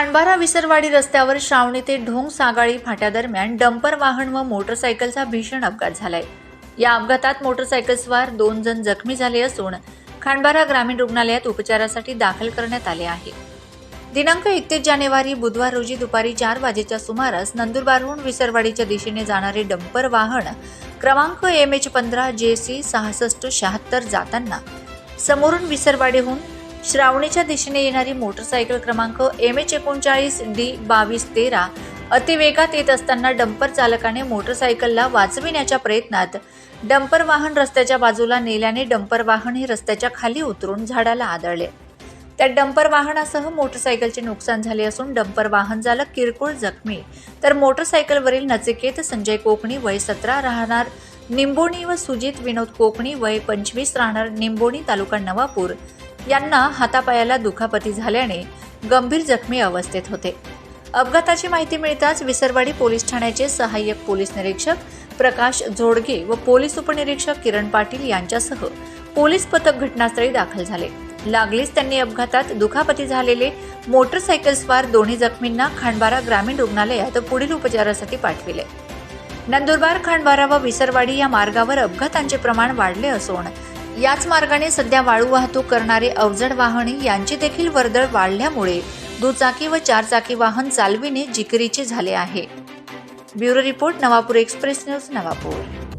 खांडबारा विसरवाडी रस्त्यावर श्रावणी ते ढोंग सागाळी फाट्यादरम्यान डंपर वाहन व मोटरसायकलचा भीषण अपघात झालाय. या अपघातात मोटरसायकलस्वार दोन जण जखमी झाले असून खांडबारा ग्रामीण रुग्णालयात उपचारासाठी दाखल करण्यात आले आहे. दिनांक एकतीस जानेवारी बुधवार रोजी दुपारी चार वाजेच्या सुमारास नंदुरबारहून विसरवाडीच्या दिशेने जाणारे डंपर वाहन क्रमांक एम एच पंधरा जे सी सहासष्ट शहात्तर जाताना समोरून विसरवाडीहून श्रावणीच्या दिशेने येणारी मोटरसायकल क्रमांक एम एच एकोणचाळीस डी बावीस तेरा अतिवेगात येत असताना डंपर चालकाने मोटरसायकलला वाचविण्याच्या प्रयत्नात डंपर वाहन रस्त्याच्या बाजूला नेल्याने डंपर वाहन हे रस्त्याच्या खाली उतरून झाडाला आदळले. त्या डंपर वाहनासह मोटरसायकलचे नुकसान झाले असून डंपर वाहन चालक किरकोळ जखमी. तर मोटरसायकलवरील नचिकेत संजय कोकणी वय सतरा राहणार निंबोणी व सुजित विनोद कोकणी वय पंचवीस राहणार निंबोणी तालुका नवापूर. यांना हातापायाला दुखापती झाल्याने गंभीर जखमी अवस्थेत होते. अपघाताची माहिती मिळताच विसरवाडी पोलीस ठाण्याचे सहाय्यक पोलीस निरीक्षक प्रकाश जोडगे व पोलीस उपनिरीक्षक किरण पाटील यांच्यासह पोलीस पथक घटनास्थळी दाखल झाले. लागलीच त्यांनी अपघातात दुखापती झालेले मोटरसायकल स्वार दोन्ही जखमींना खांडबारा ग्रामीण रुग्णालयात पुढील उपचारासाठी पाठविले. नंदुरबार खांडबारा व विसरवाडी या मार्गावर अपघातांचे प्रमाण वाढले असून याच मार्गाने सध्या वाळू वाहतूक करणारे अवजड वाहने यांची देखील वर्दळ वाढल्यामुळे दुचाकी व चारचाकी वाहन चालविणे जिकरीचे झाले आहे. Bureau report Navapur express news Navapur.